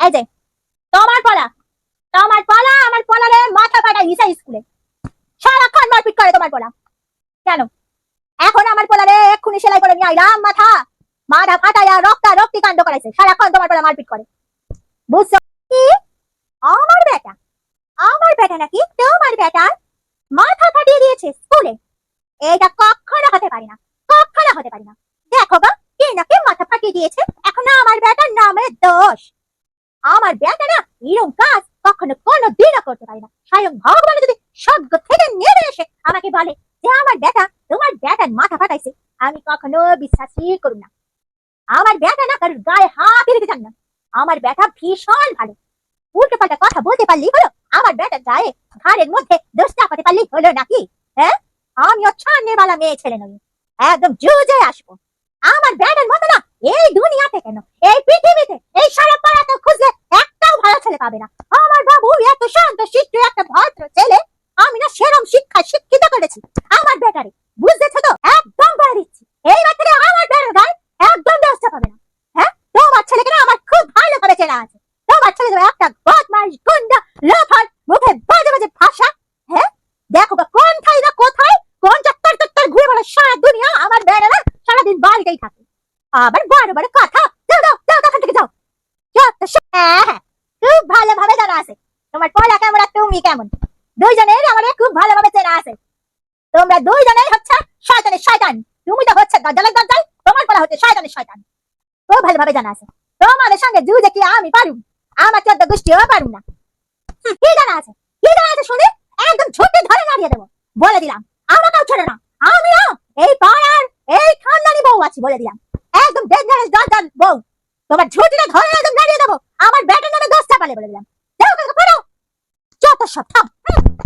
এই যে, তোমার পলা তোমার পলা, আমার পলারে মাথা ফাটা হিসা স্কুলে। সারাক্ষণ মারপিট করে তোমার পলা। কেন? এখন আমার পলারে এক্ষুনি সেলাই করে নিয়ে আইলাম মাথা। মাথা ফাটাইয়া রক্তা রক্তি কাণ্ড করাইছে। সারাক্ষণ তোমার পলা মারপিট করে। বুঝছ? কি? আমার বেটা আমার বেটা নাকি তোমার বেটার মাথা ফাটিয়ে দিয়েছে স্কুলে। এটা কখনো হতে পারে না, কখনো হতে পারে না। দেখো গো, কে নাকি মাথা ফাটিয়ে দিয়েছে? এখন আমার বেটার নামে দোষ। আমার বেটা না এরকম কাজ কখনো কোনো দিনও করতে পারে না। স্বয়ং ভগবান যদি স্বর্গ থেকে নেমে এসে আমাকে বলে যে আমার বেটা তোমার বেটার মাথা ফাটাইছে। আমি কখনো বিশ্বাসই করব না। আমার বেটা না কারোর গায়ে হাত দিতে চান না। আমার বেটা ভীষণ ভালো। উল্টো পাল্টা কথা বলতে পারলি হলো, আমার বেটার গায়ে ঘাড়ের মধ্যে দোষ চাপাতে পারলি হলো নাকি? হ্যাঁ? আমি ছাড়নের বালা মেয়ে ছেলে নই। একদম জুজে আসব। আমার বেটার মতো না, এই দুনিয়াতে কেন? এই পৃথিবীতে এই সারা পাড়াতে খুঁজলে একটাও ভালো ছেলে পাবে না আমার বাবু এত শান্ত শিষ্ট, একটা ভদ্র ছেলে। আমি না সেরম শিক্ষা শিক্ষিত করেছি। আমার বেটারে বুঝতেছো তো? একদম বলে দিচ্ছি। এই বাচ্চাটা আমার বেটার গায়ে একদম দোষটা পাবে না। হ্যাঁ? তোমার ছেলেকে না আমার খুব ভালোভাবে চেনা আছে। তোমার একটা বদমাস গুন্ডা, লোফার মুখে বাজে বাজে ভাষা। হ্যাঁ? দেখো ঠাই না কোথায়, কোন চত্বর চত্বর ঘুরে সারা দুনিয়া আমার বেড়ারা সারাদিন বাড়িতেই থাকে। আবার বড় বড় কথা যাও যাও যাও থেকে যাও। যত সব- হ্যাঁ হ্যাঁ খুব ভালোভাবে জানা আছে তোমার পলা কেমন আর তুমি কেমন? দুইজনের আমার খুব ভালোভাবে চেনা আছে। তোমরা দুইজনেই হচ্ছে শয়তানের শয়তান। তুমি তো হচ্ছে গজ্জালের গজ্জাল তোমার পলা হচ্ছে শয়তানের শয়তান। খুব ভালোভাবে জানা আছে। তোমাদের সঙ্গে যুজে কি আমি পারুম? আমার চোদ্দ গোষ্ঠীও পারুম না। কি জানা আছে? কি জানা আছে শুনে? একদম ঝুঁকে ধরে নাড়িয়ে দেবো। বলে দিলাম আমাকেও ছেড়ে না। আমিও এই পাড়ার এই খানদানি বউ আছি বলে দিলাম। একদম ডেঞ্জারাস গজ্জাল বউ। তোমার ঝুঁটিটা ধরে একদম নাড়িয়ে দেবো। আমার ব্যাটের নামে দশ চাপালে বলে দিলাম। 戴手套嗯。